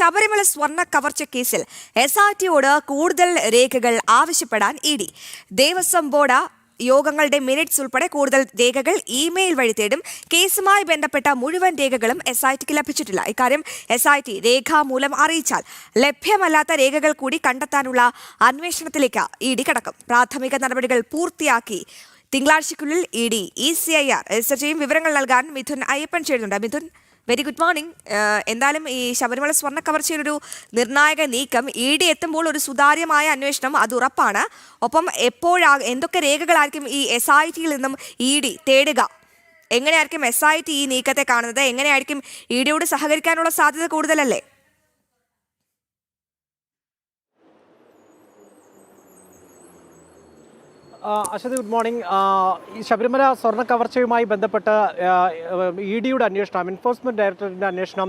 ശബരിമല സ്വർണ കവർച്ച കേസിൽ എസ് ആർ ടിയോട് കൂടുതൽ രേഖകൾ ആവശ്യപ്പെടാൻ ഇ ഡി. ദേവസ്വം ബോർഡ് യോഗങ്ങളുടെ മിനിറ്റ്സ് ഉൾപ്പെടെ കൂടുതൽ രേഖകൾ ഇമെയിൽ വഴി തേടും. കേസുമായി ബന്ധപ്പെട്ട മുഴുവൻ രേഖകളും എസ് ഐ ടിക്ക് ലഭിച്ചിട്ടില്ല. ഇക്കാര്യം എസ് ഐ ടി രേഖാമൂലം അറിയിച്ചാൽ ലഭ്യമല്ലാത്ത രേഖകൾ കൂടി കണ്ടെത്താനുള്ള അന്വേഷണത്തിലേക്ക് ഇ ഡി കടക്കും. പ്രാഥമിക നടപടികൾ പൂർത്തിയാക്കി തിങ്കളാഴ്ചയ്ക്കുള്ളിൽ E D E C I R register ചെയ്യും വിവരങ്ങൾ നൽകാൻ മിഥുൻ അയ്യപ്പൻ ചേരുന്നുണ്ട്. മിഥുൻ വെരി ഗുഡ് മോർണിംഗ് എന്തായാലും ഈ ശബരിമല സ്വർണ കവർച്ചയിലൊരു നിർണായക നീക്കം. ഇ ഡി എത്തുമ്പോൾ ഒരു സുതാര്യമായ അന്വേഷണം അത് ഉറപ്പാണ്. ഒപ്പം എപ്പോഴാ എന്തൊക്കെ രേഖകളായിരിക്കും ഈ എസ് ഐ ടിയിൽ നിന്നും ഇ ഡി തേടുക? എങ്ങനെയായിരിക്കും എസ് ഐ ടി ഈ നീക്കത്തെ കാണുന്നത്? എങ്ങനെയായിരിക്കും ഇ ഡിയോട് സഹകരിക്കാനുള്ള സാധ്യത കൂടുതലല്ലേ? അശ്വതി ഗുഡ് മോർണിംഗ് ഈ ശബരിമല സ്വർണ കവർച്ചയുമായി ബന്ധപ്പെട്ട് ഇ ഡിയുടെ അന്വേഷണം എൻഫോഴ്സ്മെന്റ് ഡയറക്ടറേറ്റിന്റെ അന്വേഷണം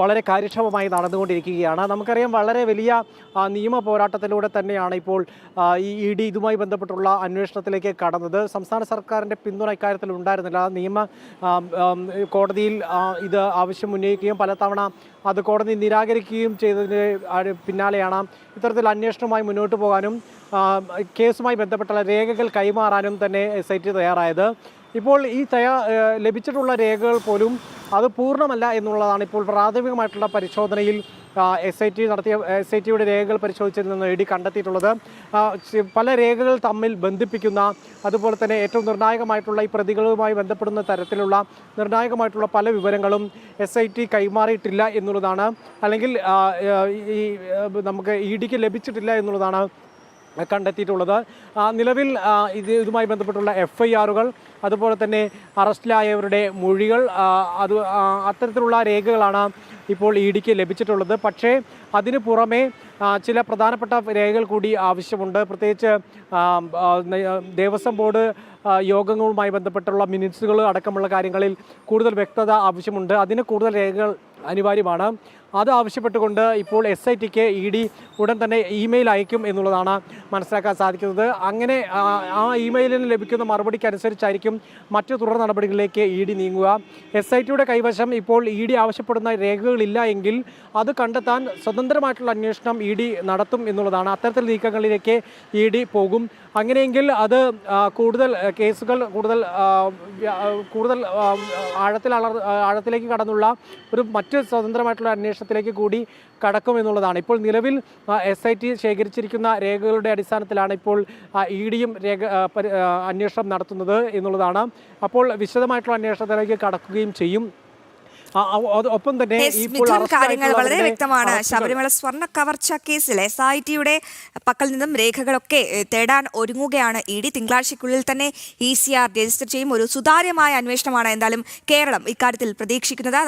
വളരെ കാര്യക്ഷമമായി നടന്നുകൊണ്ടിരിക്കുകയാണ്. നമുക്കറിയാം വളരെ വലിയ നിയമ പോരാട്ടത്തിലൂടെ തന്നെയാണ് ഇപ്പോൾ ഈ ഇ ഡി ഇതുമായി ബന്ധപ്പെട്ടുള്ള അന്വേഷണത്തിലേക്ക് കടന്നത്. സംസ്ഥാന സർക്കാരിന്റെ പിന്തുണ ഇക്കാര്യത്തിൽ ഉണ്ടായിരുന്നില്ല. നിയമ കോടതിയിൽ ഇത് ആവശ്യം ഉന്നയിക്കുകയും പലതവണ അത് കോടതി നിരാകരിക്കുകയും ചെയ്തതിന് പിന്നാലെയാണ് ഇത്തരത്തിൽ അന്വേഷണവുമായി മുന്നോട്ട് പോകാനും കേസുമായി ബന്ധപ്പെട്ടുള്ള രേഖകൾ കൈമാറാനും തന്നെ എസ് ഐ ടി തയ്യാറായത്. ഇപ്പോൾ ഈ തയ്യാ ലഭിച്ചിട്ടുള്ള രേഖകൾ പോലും അത് പൂർണമല്ല എന്നുള്ളതാണ് ഇപ്പോൾ പ്രാഥമികമായിട്ടുള്ള പരിശോധനയിൽ എസ് ഐ ടി നടത്തിയ എസ് ഐ ടിയുടെ രേഖകൾ പരിശോധിച്ചതിൽ നിന്ന് ഇ കണ്ടെത്തിയിട്ടുള്ളത്. പല രേഖകൾ തമ്മിൽ ബന്ധിപ്പിക്കുന്ന അതുപോലെ തന്നെ ഏറ്റവും നിർണായകമായിട്ടുള്ള ഈ പ്രതികളുമായി ബന്ധപ്പെടുന്ന തരത്തിലുള്ള നിർണായകമായിട്ടുള്ള പല വിവരങ്ങളും എസ് ഐ ടി കൈമാറിയിട്ടില്ല എന്നുള്ളതാണ്. അല്ലെങ്കിൽ ഈ നമുക്ക് ഇ ഡിക്ക് ലഭിച്ചിട്ടില്ല എന്നുള്ളതാണ് കണ്ടെത്തിയിട്ടുള്ളത്. നിലവിൽ ഇത് ഇതുമായി ബന്ധപ്പെട്ടുള്ള എഫ് ഐ ആറുകൾ അതുപോലെ തന്നെ അറസ്റ്റിലായവരുടെ മൊഴികൾ അത് അത്തരത്തിലുള്ള രേഖകളാണ് ഇപ്പോൾ ഇ ഡിക്ക് ലഭിച്ചിട്ടുള്ളത്. പക്ഷേ അതിന് പുറമെ ചില പ്രധാനപ്പെട്ട രേഖകൾ കൂടി ആവശ്യമുണ്ട്. പ്രത്യേകിച്ച് ദേവസ്വം ബോർഡ് യോഗങ്ങളുമായി ബന്ധപ്പെട്ടുള്ള മിനിറ്റ്സുകൾ അടക്കമുള്ള കാര്യങ്ങളിൽ കൂടുതൽ വ്യക്തത ആവശ്യമുണ്ട്. അതിന് കൂടുതൽ രേഖകൾ അനിവാര്യമാണ്. അത് ആവശ്യപ്പെട്ടുകൊണ്ട് ഇപ്പോൾ എസ് ഐ ടിക്ക് ഇ ഡി ഉടൻ തന്നെ ഇമെയിൽ അയക്കും എന്നുള്ളതാണ് മനസ്സിലാക്കാൻ സാധിക്കുന്നത്. അങ്ങനെ ആ, ഇമെയിലിന് ലഭിക്കുന്ന മറുപടിക്കനുസരിച്ചായിരിക്കും മറ്റു തുടർ നടപടികളിലേക്ക് ഇ ഡി നീങ്ങുക. എസ് ഐ ടിയുടെ കൈവശം ഇപ്പോൾ ഇ ഡി ആവശ്യപ്പെടുന്ന രേഖകളില്ല എങ്കിൽ അത് കണ്ടെത്താൻ സ്വതന്ത്രമായിട്ടുള്ള അന്വേഷണം ഇ ഡി നടത്തും എന്നുള്ളതാണ്. അത്തരത്തിൽ നീക്കങ്ങളിലേക്ക് ഇ ഡി പോകും. അങ്ങനെയെങ്കിൽ അത് കൂടുതൽ കേസുകൾ കൂടുതൽ കൂടുതൽ ആഴത്തിൽ ആഴത്തിലേക്ക് കടന്നുള്ള ഒരു മറ്റ് സ്വതന്ത്രമായിട്ടുള്ള അന്വേഷണത്തിലേക്ക് കൂടി കടക്കുമെന്നുള്ളതാണ്. ഇപ്പോൾ നിലവിൽ എസ് ഐ ടി ശേഖരിച്ചിരിക്കുന്ന രേഖകളുടെ അടിസ്ഥാനത്തിലാണ് ഇപ്പോൾ ഇ ഡിയും രേഖ അന്വേഷണം നടത്തുന്നത് എന്നുള്ളതാണ്. അപ്പോൾ വിശദമായിട്ടുള്ള അന്വേഷണത്തിലേക്ക് കടക്കുകയും ചെയ്യും. ഒപ്പം തന്നെ കാര്യങ്ങൾ വളരെ വ്യക്തമാണ്. ശബരിമല സ്വർണ കവർച്ച കേസിൽ എസ് ഐ ടിയുടെ പക്കൽ നിന്നും രേഖകളൊക്കെ തേടാൻ ഒരുങ്ങുകയാണ് ഇ ഡി. തിങ്കളാഴ്ചയ്ക്കുള്ളിൽ തന്നെ ഇ സി ആർ രജിസ്റ്റർ ചെയ്യും. ഒരു സുതാര്യമായ അന്വേഷണമാണ് എന്തായാലും കേരളം ഇക്കാര്യത്തിൽ പ്രതീക്ഷിക്കുന്നത്.